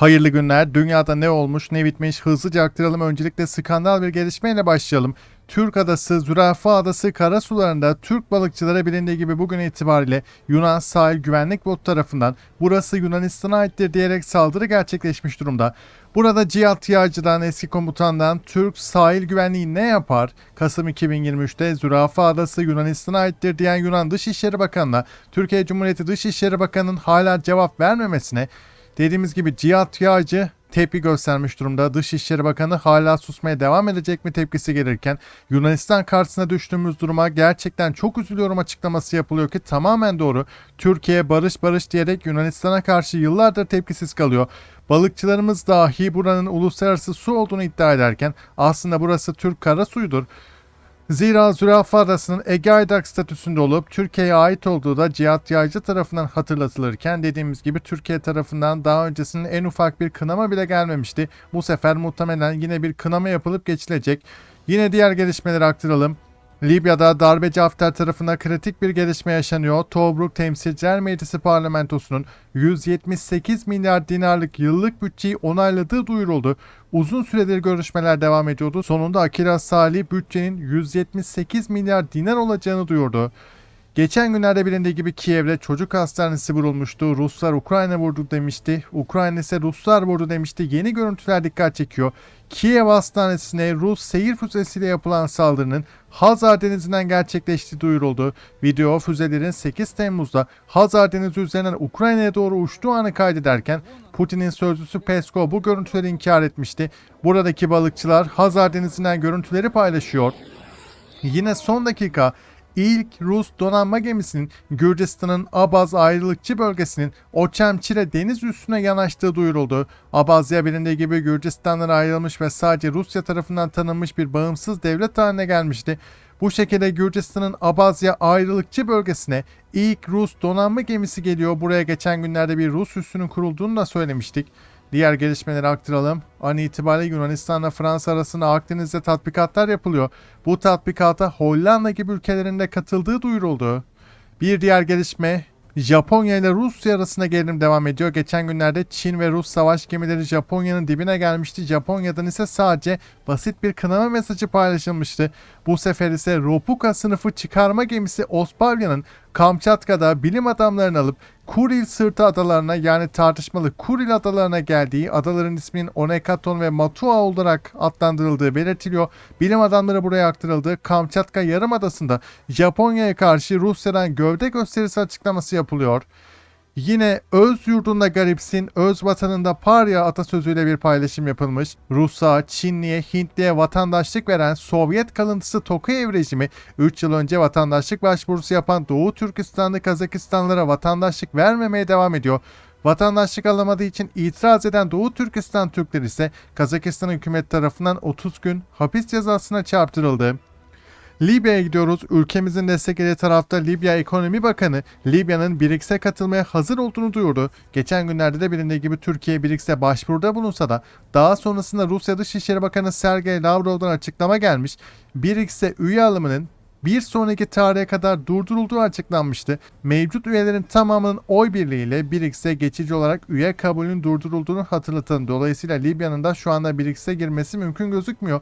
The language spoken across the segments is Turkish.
Hayırlı günler. Dünyada ne olmuş ne bitmiş hızlıca aktaralım. Öncelikle skandal bir gelişmeyle başlayalım. Türk adası, Zürafa adası karasularında Türk balıkçılara bilindiği gibi bugün itibariyle Yunan sahil güvenlik botu tarafından burası Yunanistan'a aittir diyerek saldırı gerçekleşmiş durumda. Burada Cihat Yağcı'dan eski komutandan Türk sahil güvenliği ne yapar? Kasım 2023'te Zürafa adası Yunanistan'a aittir diyen Yunan Dışişleri Bakanı'na Türkiye Cumhuriyeti Dışişleri Bakanı'nın hala cevap vermemesine Dediğimiz gibi Cihat Yağcı tepki göstermiş durumda. Dışişleri Bakanı hala susmaya devam edecek mi tepkisi gelirken Yunanistan karşısına düştüğümüz duruma gerçekten çok üzülüyorum açıklaması yapılıyor ki tamamen doğru. Türkiye barış barış diyerek Yunanistan'a karşı yıllardır tepkisiz kalıyor. Balıkçılarımız dahi buranın uluslararası su olduğunu iddia ederken aslında burası Türk karasuyudur. Zira Zürafa Adası'nın Ege Aydak statüsünde olup Türkiye'ye ait olduğu da Cihat Yaycı tarafından hatırlatılırken dediğimiz gibi Türkiye tarafından daha öncesinin en ufak bir kınama bile gelmemişti. Bu sefer muhtemelen yine bir kınama yapılıp geçilecek. Yine diğer gelişmeleri aktaralım. Libya'da darbeci Hafter tarafından kritik bir gelişme yaşanıyor. Tobruk Temsilciler Meclisi parlamentosunun 178 milyar dinarlık yıllık bütçeyi onayladığı duyuruldu. Uzun süredir görüşmeler devam ediyordu. Sonunda Akira Salih bütçenin 178 milyar dinar olacağını duyurdu. Geçen günlerde bilindiği gibi Kiev'de çocuk hastanesi vurulmuştu. Ruslar Ukrayna vurdu demişti. Ukrayna ise Ruslar vurdu demişti. Yeni görüntüler dikkat çekiyor. Kiev hastanesine Rus seyir füzesiyle yapılan saldırının Hazar Denizi'nden gerçekleştiği duyuruldu. Video füzelerin 8 Temmuz'da Hazar Denizi üzerinden Ukrayna'ya doğru uçtuğu anı kaydederken Putin'in sözcüsü Peskov bu görüntüleri inkar etmişti. Buradaki balıkçılar Hazar Denizi'nden görüntüleri paylaşıyor. Yine son dakika ilk Rus donanma gemisinin Gürcistan'ın Abaz ayrılıkçı bölgesinin Oçemçire deniz üstüne yanaştığı duyuruldu. Abazya bilindiği gibi Gürcistan'dan ayrılmış ve sadece Rusya tarafından tanınmış bir bağımsız devlet haline gelmişti. Bu şekilde Gürcistan'ın Abazya ayrılıkçı bölgesine ilk Rus donanma gemisi geliyor. Buraya geçen günlerde bir Rus üssünün kurulduğunu da söylemiştik. Diğer gelişmeleri aktaralım. An itibariyle Yunanistan'la Fransa arasında Akdeniz'de tatbikatlar yapılıyor. Bu tatbikata Hollanda gibi ülkelerin de katıldığı duyuruldu. Bir diğer gelişme Japonya ile Rusya arasında gerilim devam ediyor. Geçen günlerde Çin ve Rus savaş gemileri Japonya'nın dibine gelmişti. Japonya'dan ise sadece basit bir kınama mesajı paylaşılmıştı. Bu sefer ise Ropuka sınıfı çıkarma gemisi Ospalya'nın Kamçatka'da bilim adamlarını alıp Kuril sırtı adalarına yani tartışmalı Kuril adalarına geldiği adaların isminin Onekaton ve Matua olarak adlandırıldığı belirtiliyor. Bilim adamları buraya aktarıldı. Kamçatka Yarımadası'nda Japonya'ya karşı Rusya'dan gövde gösterisi açıklaması yapılıyor. Yine öz yurdunda garipsin, öz vatanında parya atasözüyle bir paylaşım yapılmış. Rus'a, Çinli'ye, Hintli'ye vatandaşlık veren Sovyet kalıntısı Tokayev rejimi 3 yıl önce vatandaşlık başvurusu yapan Doğu Türkistanlı Kazakistanlılara vatandaşlık vermemeye devam ediyor. Vatandaşlık alamadığı için itiraz eden Doğu Türkistan Türkleri ise Kazakistan hükümeti tarafından 30 gün hapis cezasına çarptırıldı. Libya'ya gidiyoruz. Ülkemizin desteklediği tarafta Libya Ekonomi Bakanı Libya'nın BRICS'e katılmaya hazır olduğunu duyurdu. Geçen günlerde de bilindiği gibi Türkiye BRICS'e başvuruda bulunsa da daha sonrasında Rusya Dışişleri Bakanı Sergey Lavrov'dan açıklama gelmiş. BRICS'e üye alımının bir sonraki tarihe kadar durdurulduğu açıklanmıştı. Mevcut üyelerin tamamının oy birliğiyle BRICS'e geçici olarak üye kabulünün durdurulduğunu hatırlatalım. Dolayısıyla Libya'nın da şu anda BRICS'e girmesi mümkün gözükmüyor.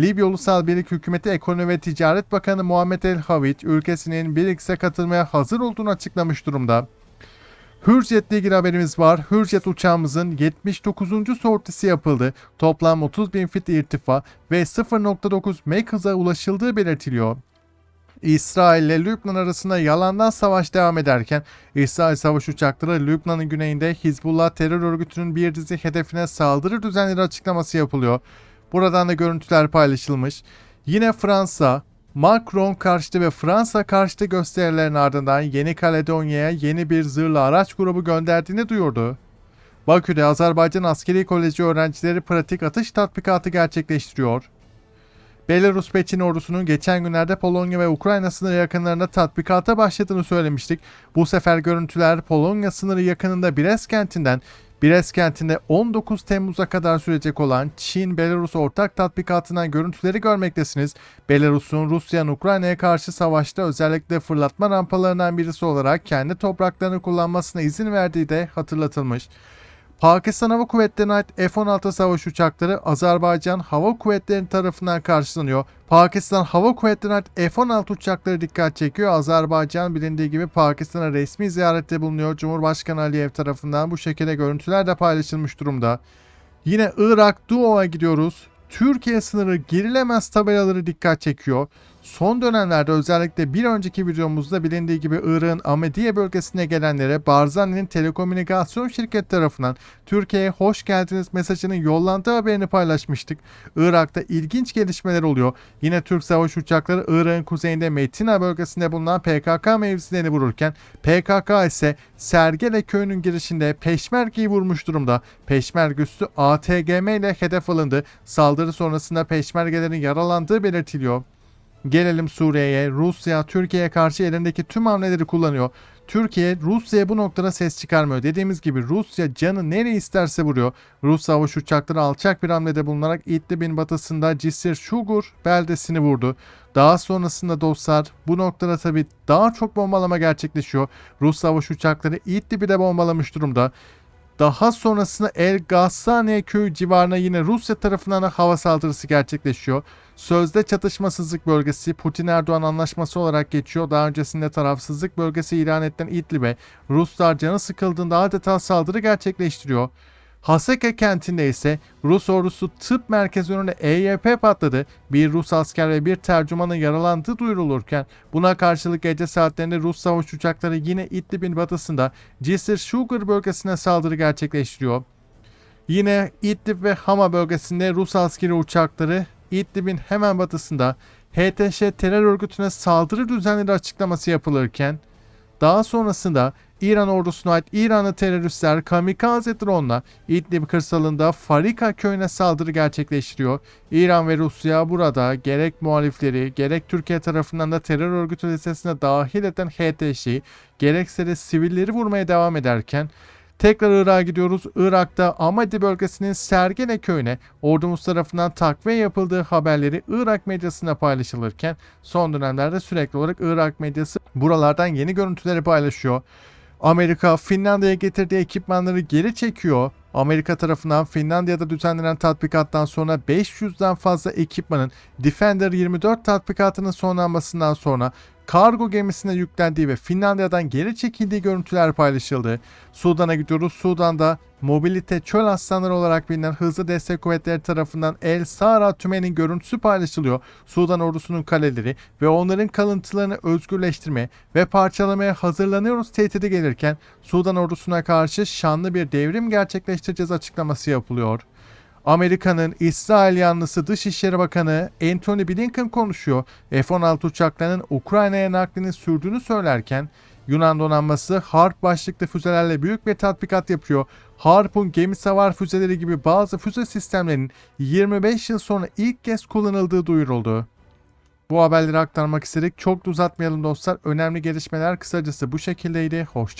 Libya Ulusal Birlik Hükümeti Ekonomi ve Ticaret Bakanı Muhammed El Havit ülkesinin BRICS'e katılmaya hazır olduğunu açıklamış durumda. Hürjet ile ilgili haberimiz var. Hürjet uçağımızın 79. sortisi yapıldı. Toplam 30 bin fit irtifa ve 0.9 Mach hıza ulaşıldığı belirtiliyor. İsrail ile Lübnan arasında yalandan savaş devam ederken İsrail savaş uçakları Lübnan'ın güneyinde Hizbullah terör örgütünün bir dizi hedefine saldırı düzenleri açıklaması yapılıyor. Buradan da görüntüler paylaşılmış. Yine Fransa, Macron karşıtı ve Fransa karşıtı gösterilerin ardından Yeni Kaledonya'ya yeni bir zırhlı araç grubu gönderdiğini duyurdu. Bakü'de Azerbaycan Askeri Koleji öğrencileri pratik atış tatbikatı gerçekleştiriyor. Belarus ve Çin ordusunun geçen günlerde Polonya ve Ukrayna sınırı yakınlarında tatbikata başladığını söylemiştik. Bu sefer görüntüler Polonya sınırı yakınında Brest kentinden Brest kentinde 19 Temmuz'a kadar sürecek olan Çin-Belarus ortak tatbikatından görüntüleri görmektesiniz. Belarus'un Rusya'nın Ukrayna'ya karşı savaşta özellikle fırlatma rampalarından birisi olarak kendi topraklarını kullanmasına izin verdiği de hatırlatılmış. Pakistan Hava Kuvvetleri'ne ait F-16 savaş uçakları Azerbaycan Hava Kuvvetleri tarafından karşılanıyor. Pakistan Hava Kuvvetleri'ne ait F-16 uçakları dikkat çekiyor. Azerbaycan bilindiği gibi Pakistan'a resmi ziyarette bulunuyor. Cumhurbaşkanı Aliyev tarafından bu şekilde görüntüler de paylaşılmış durumda. Yine Irak Duo'ya gidiyoruz. Türkiye sınırı girilemez tabelaları dikkat çekiyor. Son dönemlerde özellikle bir önceki videomuzda bilindiği gibi Irak'ın Amediye bölgesine gelenlere Barzani'nin telekomünikasyon şirketi tarafından Türkiye'ye hoş geldiniz mesajının yollandığı haberini paylaşmıştık. Irak'ta ilginç gelişmeler oluyor. Yine Türk savaş uçakları Irak'ın kuzeyinde Metina bölgesinde bulunan PKK mevzilerini vururken PKK ise Sergele köyünün girişinde Peşmerge'yi vurmuş durumda. Peşmerge üssü ATGM ile hedef alındı. Saldırı sonrasında Peşmergelerin yaralandığı belirtiliyor. Gelelim Suriye'ye. Rusya Türkiye'ye karşı elindeki tüm hamleleri kullanıyor. Türkiye Rusya'ya bu noktada ses çıkarmıyor. Dediğimiz gibi Rusya canı nereye isterse vuruyor. Rus savaş uçakları alçak bir hamlede bulunarak İdlib'in batısında Cisir Şugur beldesini vurdu. Daha sonrasında dostlar bu noktada tabi daha çok bombalama gerçekleşiyor. Rus savaş uçakları İdlib'i de bombalamış durumda. Daha sonrasında El Gassaniye köyü civarına yine Rusya tarafından da hava saldırısı gerçekleşiyor. Sözde çatışmasızlık bölgesi Putin-Erdoğan anlaşması olarak geçiyor. Daha öncesinde tarafsızlık bölgesi ilan edilen İdlib'e Ruslar canı sıkıldığında adeta saldırı gerçekleştiriyor. Haseka kentinde ise Rus ordusu tıp merkezi önünde EYP patladı. Bir Rus asker ve bir tercümanın yaralandığı duyurulurken buna karşılık gece saatlerinde Rus savaş uçakları yine İdlib'in batısında Cisir Sugar bölgesine saldırı gerçekleştiriyor. Yine İdlib ve Hama bölgesinde Rus askeri uçakları İdlib'in hemen batısında HTŞ terör örgütüne saldırı düzenleri açıklaması yapılırken daha sonrasında İran ordusuna ait İranlı teröristler kamikaze drone'la İdlib kırsalında Farika köyüne saldırı gerçekleştiriyor. İran ve Rusya burada gerek muhalifleri gerek Türkiye tarafından da terör örgütü listesine dahil eden HTŞ'yi gerekse de sivilleri vurmaya devam ederken Tekrar Irak'a gidiyoruz. Irak'ta Amadi bölgesinin Sergene köyüne ordumuz tarafından takviye yapıldığı haberleri Irak medyasında paylaşılırken son dönemlerde sürekli olarak Irak medyası buralardan yeni görüntüleri paylaşıyor. Amerika Finlandiya'ya getirdiği ekipmanları geri çekiyor. Amerika tarafından Finlandiya'da düzenlenen tatbikattan sonra 500'den fazla ekipmanın Defender 24 tatbikatının sonlanmasından sonra kargo gemisine yüklendiği ve Finlandiya'dan geri çekildiği görüntüler paylaşıldı. Sudan'a gidiyoruz. Sudan'da mobilite çöl aslanları olarak bilinen hızlı destek kuvvetleri tarafından El Sara tümenin görüntüsü paylaşılıyor. Sudan ordusunun kaleleri ve onların kalıntılarını özgürleştirmeye ve parçalamaya hazırlanıyoruz tehdidi gelirken Sudan ordusuna karşı şanlı bir devrim gerçekleştireceğiz açıklaması yapılıyor. Amerika'nın İsrail yanlısı Dışişleri Bakanı Antony Blinken konuşuyor. F-16 uçaklarının Ukrayna'ya naklinin sürdüğünü söylerken Yunan donanması Harp başlıklı füzelerle büyük bir tatbikat yapıyor. Harp'un gemi savar füzeleri gibi bazı füze sistemlerinin 25 yıl sonra ilk kez kullanıldığı duyuruldu. Bu haberleri aktarmak istedik. Çok da uzatmayalım dostlar. Önemli gelişmeler kısacası bu şekildeydi. Hoşça